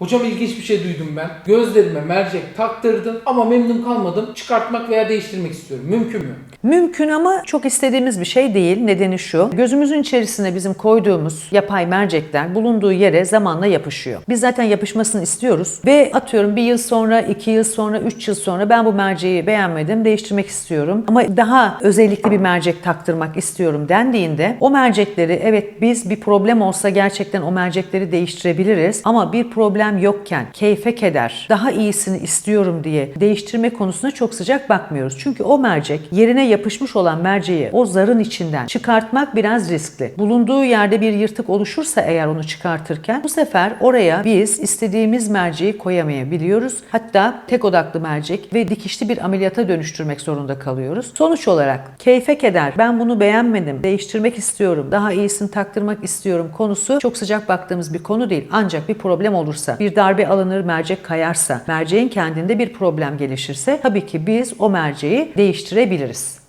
Hocam ilginç bir şey duydum ben. Gözlerime mercek taktırdım ama memnun kalmadım. Çıkartmak veya değiştirmek istiyorum. Mümkün mü? Mümkün ama çok istediğimiz bir şey değil. Nedeni şu. Gözümüzün içerisine bizim koyduğumuz yapay mercekler bulunduğu yere zamanla yapışıyor. Biz zaten yapışmasını istiyoruz ve atıyorum bir yıl sonra, iki yıl sonra, üç yıl sonra ben bu merceği beğenmedim, değiştirmek istiyorum. Ama daha özellikli bir mercek taktırmak istiyorum dendiğinde o mercekleri evet biz bir problem olsa gerçekten o mercekleri değiştirebiliriz. Ama bir problem yokken keyfe keder, daha iyisini istiyorum diye değiştirme konusuna çok sıcak bakmıyoruz. Çünkü o mercek yerine yapışmış olan merceği o zarın içinden çıkartmak biraz riskli. Bulunduğu yerde bir yırtık oluşursa eğer onu çıkartırken bu sefer oraya biz istediğimiz merceği koyamayabiliyoruz. Hatta tek odaklı mercek ve dikişli bir ameliyata dönüştürmek zorunda kalıyoruz. Sonuç olarak keyfe keder, ben bunu beğenmedim, değiştirmek istiyorum, daha iyisini taktırmak istiyorum konusu çok sıcak baktığımız bir konu değil. Ancak bir problem olursa, bir darbe alınır, mercek kayarsa, merceğin kendinde bir problem gelişirse tabii ki biz o merceği değiştirebiliriz.